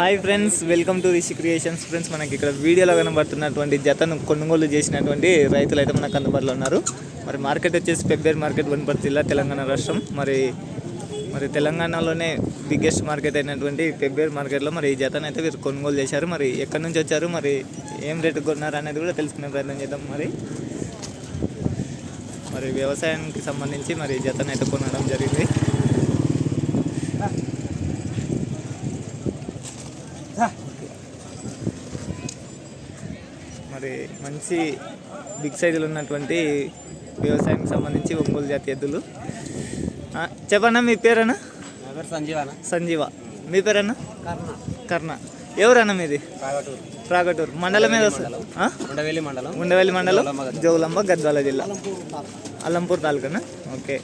Hi friends welcome to Rishi creations. Friends మనకి ఇక్కడ వీడియోలో కనబడుతున్నటువంటి జతను కొనుగోలు చేసినటువంటి రైతులు అయితే మనకు అందుబాటులో ఉన్నారు. మరి మార్కెట్ వచ్చేసి పెబ్బేర్ మార్కెట్ వనపర్తి జిల్లా తెలంగాణ రాష్ట్రం. మరి మరి తెలంగాణలోనే బిగ్గెస్ట్ మార్కెట్ అయినటువంటి పెబ్బేర్ మార్కెట్లో మరి ఈ జతను అయితే వీరు కొనుగోలు చేశారు. మరి ఎక్కడి నుంచి వచ్చారు? మరి ఏం రేటు కొన్నారు అనేది కూడా తెలుసుకునే ప్రయత్నం చేద్దాం మరి. మరి వ్యవసాయానికి సంబంధించి మరి జతను అయితే కొనడం జరిగింది. మరి మంచి బిగ్ సైజులు ఉన్నటువంటి వ్యవసాయానికి సంబంధించి ఒంగోలు జాతి ఎద్దులు చెప్పన్నా మీ పేరన్నా? సంజీవన సంజీవ మీ పేరన్నా? కర్ణ. కర్ణ. ఎవరన్నా మీది? ప్రాగటూరు మండలం మీద వస్తుంది ఆ? ఉండవేలి మండలం. ఉండవల్లి మండలం? జోగులాంబ గద్వాల జిల్లా. అల్లంపూర్ తాలూకానా? ఓకే.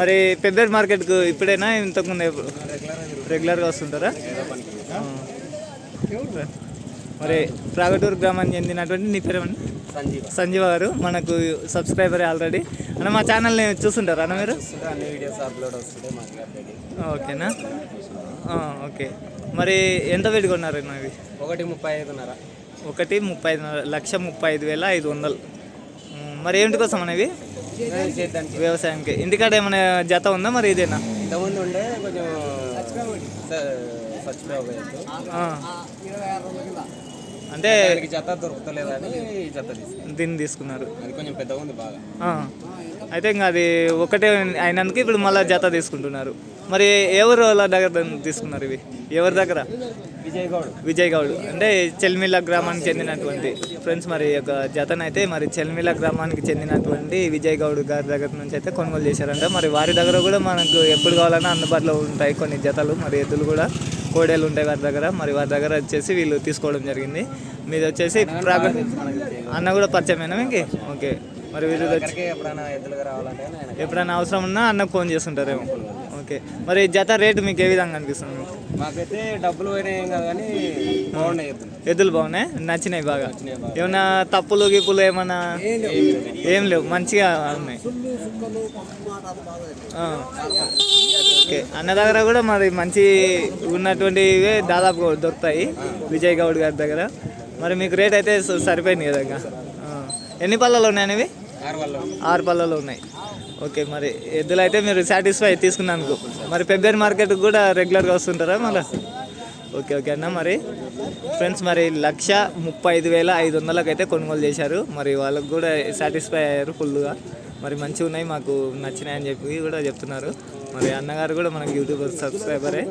మరి పెబ్బేరు మార్కెట్కు ఇప్పుడైనా? ఇంతకుముందు రెగ్యులర్గా వస్తుంటారా. మరి ప్రాగటూరు గ్రామానికి చెందినటువంటి నీ పేరేమన్నా సంజీవ. సంజీవ గారు మనకు సబ్స్క్రైబర్ ఆల్రెడీ అన్న మా ఛానల్ని చూస్తుంటారా అన్న మీరు? ఓకేనా? ఓకే. మరి ఎంత పెట్టుకున్నారు అన్న ఇవి? ఒకటి ముప్పై ఐదున్నర. ఒకటి ముప్పై ఐదు లక్ష ముప్పై ఐదు వేల ఐదు వందలు. మరి ఏంటి కోసం అనేవి వ్యవసాయానికి ఇంటికాడ ఏమైనా జత ఉందా మరి ఇదేనా? ఇంతకుముందు ఉండే కొంచెం అంటే జత దొరుకుతలేదని జత దీన్ని తీసుకున్నారు. అది కొంచెం పెద్దగా ఉంది బాగా. అయితే ఇంకా అది ఒకటే అయినందుకు ఇప్పుడు మళ్ళీ జత తీసుకుంటున్నారు. మరి ఎవరు వాళ్ళ దగ్గర తీసుకున్నారు ఇవి? ఎవరి దగ్గర? విజయ్ గౌడ్ విజయ్ గౌడ్ అంటే చెల్మిల్ల గ్రామానికి చెందినటువంటి ఫ్రెండ్స్ మరి యొక్క జతనైతే మరి చెల్మిల్ల గ్రామానికి చెందినటువంటి విజయ్ గౌడ్ గారి దగ్గర నుంచి అయితే కొనుగోలు చేశారంట. మరి వారి దగ్గర కూడా మనకు ఎప్పుడు కావాలన్నా అందుబాటులో ఉంటాయి కొన్ని జతలు. మరి ఎద్దులు కూడా కోడేలు ఉంటాయి వారి దగ్గర మరి వారి దగ్గర వచ్చేసి వీళ్ళు తీసుకోవడం జరిగింది. మీది వచ్చేసి అన్న కూడా పరిచయమేనా మీకు? ఓకే. మరి దగ్గరికి ఎప్పుడైనా అవసరం ఉన్నా అన్నకు ఫోన్ చేస్తుంటారేమో. ఓకే. మరి జత రేటు మీకు ఏ విధంగా అనిపిస్తుంది? మీకు మాకైతే డబ్బులు పోయినాయి కాదు కానీ బాగున్నాయి ఎద్దులు. బాగున్నాయి? నచ్చినాయి బాగా. ఏమన్నా తప్పులు గిప్పులు ఏమన్నా ఏం లేవు. మంచిగా ఉన్నాయి. ఓకే. అన్న దగ్గర కూడా మరి మంచి ఉన్నటువంటివే దాదాపు దొరుకుతాయి. విజయ్ గౌడ్ గారి దగ్గర. మరి మీకు రేట్ అయితే సరిపోయింది కదా ఇంకా. ఎన్ని పళ్ళలు ఉన్నాయి ఇవి ఆరు పళ్ళలు ఉన్నాయి. ఓకే మరి ఎద్దులు అయితే మీరు సాటిస్ఫై తీసుకున్నందుకు. మరి ఫిబ్రవరి మార్కెట్ కూడా రెగ్యులర్గా వస్తుంటారా మళ్ళీ? ఓకే ఓకే అన్న మరి ఫ్రెండ్స్ మరి లక్ష ముప్పై ఐదు వేల ఐదు వందలకు అయితే కొనుగోలు చేశారు. మరి వాళ్ళకు కూడా సాటిస్ఫై అయ్యారు ఫుల్గా మరి మంచిగా ఉన్నాయి మాకు నచ్చినాయి అని చెప్పి కూడా చెప్తున్నారు. మరి అన్నగారు కూడా మనకి యూట్యూబ్ సబ్స్క్రైబరే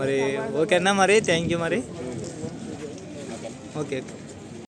మరి ఓకే అన్న మరి థ్యాంక్ యూ మరి. Okay okay